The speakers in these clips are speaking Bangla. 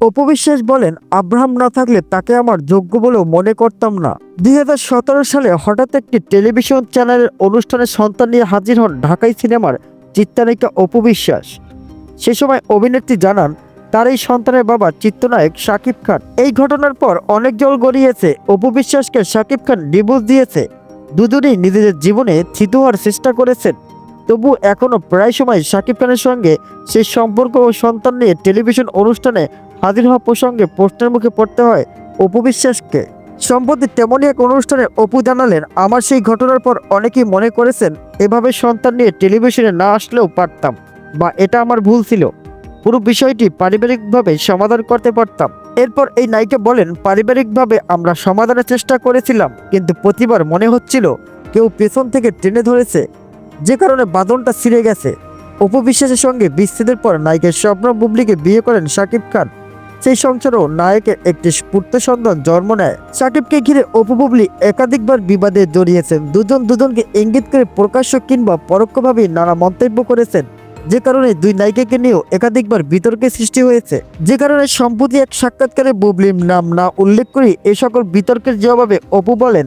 অপবিশ্বাস বলেন, আব্রাহাম না থাকলে তাকে আমার যোগ্য বলেও মনে করতাম না। দু হাজার সতেরো সালে হঠাৎ একটি টেলিভিশন চ্যানেলের অনুষ্ঠানে সন্তান নিয়ে হাজির হন ঢাকাই সিনেমার চিত্রনায়িকা অপবিশ্বাস। সে সময় অভিনেত্রী জানান, তার এই সন্তানের বাবা চিত্রনায়ক শাকিব খান। এই ঘটনার পর অনেক জল গড়িয়েছে। অপবিশ্বাসকে শাকিব খান ডিভোর্স দিয়েছে। দুজনেই নিজেদের জীবনে থিতু হওয়ার চেষ্টা করেছেন। তবু এখনও প্রায় সময় শাকিব খানের সঙ্গে সেই সম্পর্ক ও সন্তান নিয়ে টেলিভিশন অনুষ্ঠানে হাজির হওয়া প্রসঙ্গে প্রশ্নের মুখে পড়তে হয় অপবিশ্বাসকে সম্প্রতি তেমনই এক অনুষ্ঠানে অপু জানালেন, আমার সেই ঘটনার পর অনেকেই মনে করেছেন, এভাবে সন্তান নিয়ে টেলিভিশনে না আসলেও পারতাম বা এটা আমার ভুল ছিল। পুরো বিষয়টি পারিবারিকভাবে সমাধান করতে পারতাম। এরপর এই নায়িকা বলেন, পারিবারিকভাবে আমরা সমাধানের চেষ্টা করেছিলাম, কিন্তু প্রতিবার মনে হচ্ছিল কেউ পেছন থেকে টেনে ধরেছে। যে কারণে বাঁধনটা ছিঁড়ে গেছে। অপবিশ্বাসের সঙ্গে বিচ্ছেদের পর নায়িকা স্বপ্ন বুবলিকে বিয়ে করেন শাকিব খান। সেই সংসারেও নায়কের একটি পুত্র সন্তান জন্ম নেয়। সাকিবকে ঘিরে অপু বুবলি একাধিকবার বিবাদে জড়িয়েছেন। দুজন দুজনকে ইঙ্গিত করে প্রকাশ্য কিংবা পরোক্ষভাবে নানা মন্তব্য করেছেন। যে কারণে দুই নায়িকাকে নিয়েও একাধিকবার বিতর্কের সৃষ্টি হয়েছে। যে কারণে সম্প্রতি এক সাক্ষাৎকারে বুবলির নাম না উল্লেখ করে এ সকল বিতর্কের জবাবে অপু বলেন,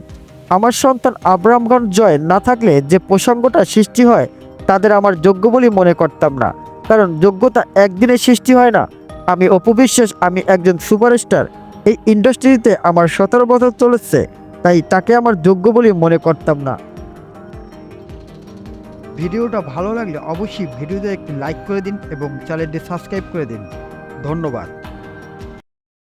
আমার সন্তান আব্রাহাম খান জয় না থাকলে যে প্রসঙ্গটা সৃষ্টি হয়, তাদের আমার যোগ্য বলে মনে করতাম না। কারণ যোগ্যতা একদিনে সৃষ্টি হয় না। আমি অপবিশ্বাস, আমি একজন সুপারস্টার। এই ইন্ডাস্ট্রিতে আমার সতেরো বছর চলেছে, তাই তাকে আমার যোগ্য বলে মনে করতাম না। ভিডিওটা ভালো লাগলে অবশ্যই ভিডিওতে একটি লাইক করে দিন এবং চ্যানেলটি সাবস্ক্রাইব করে দিন। ধন্যবাদ।